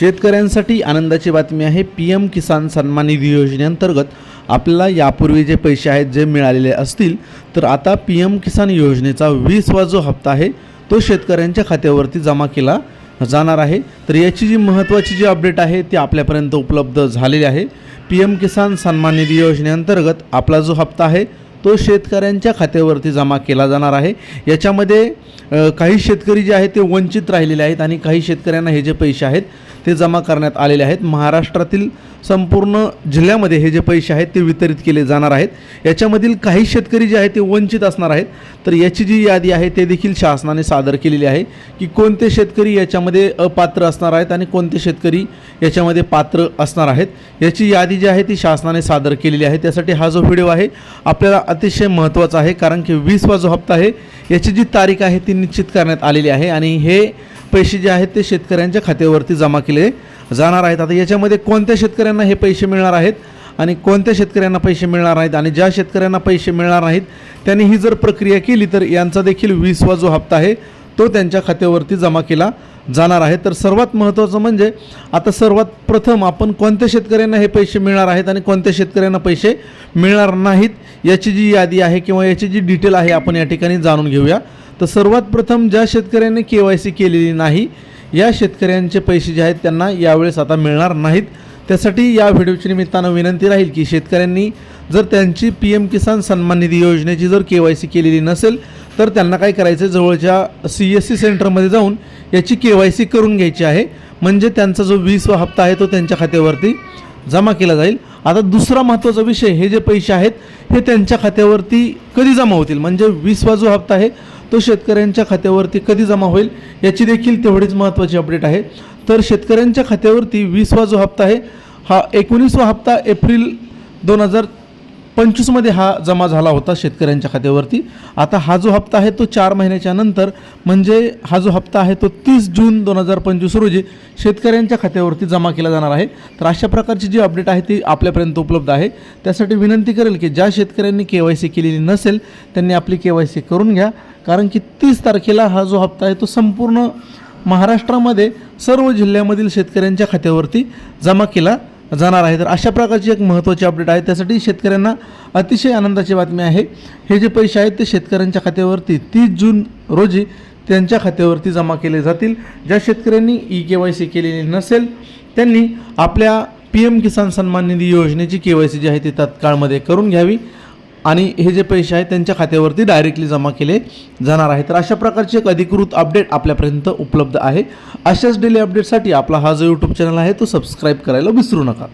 शेतकऱ्यांसाठी आनंदाची बातमी आहे. पी एम किसान सन्मान निधी योजनेअंतर्गत आपल्याला यापूर्वी जे पैसे आहेत जे मिळालेले असतील तर आता पी एम किसान योजनेचा वीसवा जो हप्ता आहे तो शेतकऱ्यांच्या खात्यावरती जमा केला जाणार आहे. तर याची जी महत्त्वाची जी अपडेट आहे ती आपल्यापर्यंत उपलब्ध झालेली आहे. पी एम किसान सन्मान निधी योजनेअंतर्गत आपला जो हप्ता आहे तो शेतकऱ्यांच्या खात्यावरती जमा केला जाणार आहे. याच्यामध्ये काही शेतकरी जे आहेत ते वंचित राहिलेले आहेत आणि काही शेतकऱ्यांना हे जे पैसे आहेत ते जमा करण्यात आलेले आहेत. महाराष्ट्रातील संपूर्ण जिल्ह्यामध्ये हे जे पैसे आहेत ते वितरित केले जाणार आहेत. याच्यामधील काही शेतकरी जे आहेत ते वंचित असणार आहेत. तर याची जी यादी आहे ते देखील शासनाने सादर केलेली आहे की कोणते शेतकरी याच्यामध्ये अपात्र असणार आहेत आणि कोणते शेतकरी याच्यामध्ये पात्र असणार आहेत. याची यादी जी आहे ती शासनाने सादर केलेली आहे. त्यासाठी हा जो व्हिडिओ आहे आपल्याला अतिशय महत्त्वाचा आहे कारण की वीसवा जो हप्ता आहे याची जी तारीख आहे ती निश्चित करण्यात आलेली आहे आणि हे पैसे जे आहेत ते शेतकऱ्यांच्या खात्यावरती जमा केले जाणार आहेत. आता याच्यामध्ये कोणत्या शेतकऱ्यांना हे पैसे मिळणार आहेत आणि कोणत्या शेतकऱ्यांना पैसे मिळणार नाहीत आणि ज्या शेतकऱ्यांना पैसे मिळणार नाहीत त्यांनी ही जर प्रक्रिया केली तर यांचा देखील वीसवा जो हप्ता आहे तो त्यांच्या खात्यावरती जमा केला जाणार आहे. तर सर्वात महत्त्वाचं म्हणजे आता सर्वात प्रथम आपण कोणत्या शेतकऱ्यांना हे पैसे मिळणार आहेत आणि कोणत्या शेतकऱ्यांना पैसे मिळणार नाहीत याची जी यादी आहे किंवा याची जी डिटेल आहे आपण या ठिकाणी जाणून घेऊया. तर सर्वात प्रथम ज्या शेतकऱ्यांनी के वाय सी केलेली नाही या शेतकऱ्यांचे पैसे जे आहेत त्यांना यावेळेस आता मिळणार नाहीत. त्यासाठी या व्हिडिओच्या निमित्तानं विनंती राहील की शेतकऱ्यांनी जर त्यांची पी एम किसान सन्मान निधी योजनेची जर के वाय सी केलेली नसेल तर त्यांना काय करायचं आहे जवळच्या सी एस सी सेंटरमध्ये जाऊन याची के वाय सी करून घ्यायची आहे. म्हणजे त्यांचा जो वीसवा हप्ता आहे तो त्यांच्या खात्यावरती जमा केला जाईल. आता दुसरा महत्त्वाचा विषय हे जे पैसे आहेत हे त्यांच्या खात्यावरती कधी जमा होतील? म्हणजे वीसवा जो हप्ता आहे तो शेतकऱ्यांच्या खात्यावरती कधी जमा होईल? याची देखील तेवढीच महत्त्वाची अपडेट आहे. तर शेतकऱ्यांच्या खात्यावरती वीसवा जो हप्ता आहे हा एकोणीसवा हप्ता एप्रिल दोन हजार पंचवीसमध्ये हा जमा झाला होता शेतकऱ्यांच्या खात्यावरती. आता हा जो हप्ता आहे तो चार महिन्याच्या नंतर म्हणजे हा जो हप्ता आहे तो तीस जून दोन हजार पंचवीस रोजी शेतकऱ्यांच्या खात्यावरती जमा केला जाणार आहे. तर अशा प्रकारची जी अपडेट आहे ती आपल्यापर्यंत उपलब्ध आहे. त्यासाठी विनंती करेल की ज्या शेतकऱ्यांनी के वाय सी केलेली नसेल त्यांनी आपली के वाय सी करून घ्या. कारण की तीस तारखेला हा जो हप्ता आहे तो संपूर्ण महाराष्ट्रामध्ये सर्व जिल्ह्यामधील शेतकऱ्यांच्या खात्यावरती जमा केला जाणार आहे. तर अशा प्रकारची एक महत्त्वाची अपडेट आहे. त्यासाठी शेतकऱ्यांना अतिशय आनंदाची बातमी आहे. हे जे पैसे आहेत ते शेतकऱ्यांच्या खात्यावरती तीस जून रोजी त्यांच्या खात्यावरती जमा केले जातील. ज्या शेतकऱ्यांनी ई के वाय सी केलेली नसेल त्यांनी आपल्या पी एम किसान सन्मान निधी योजनेची के वाय सी जी आहे ती तत्काळमध्ये करून घ्यावी. आणि हे जे पैसे आहेत त्यांच्या खात्यावरती डायरेक्टली जमा केले जाणार आहे तर अशा प्रकारची एक अधिकृत अपडेट आपल्यापर्यंत उपलब्ध आहे. अशाच डेली अपडेटसाठी आपला हा जो यूट्यूब चॅनल आहे तो सबस्क्राईब करायला विसरू नका.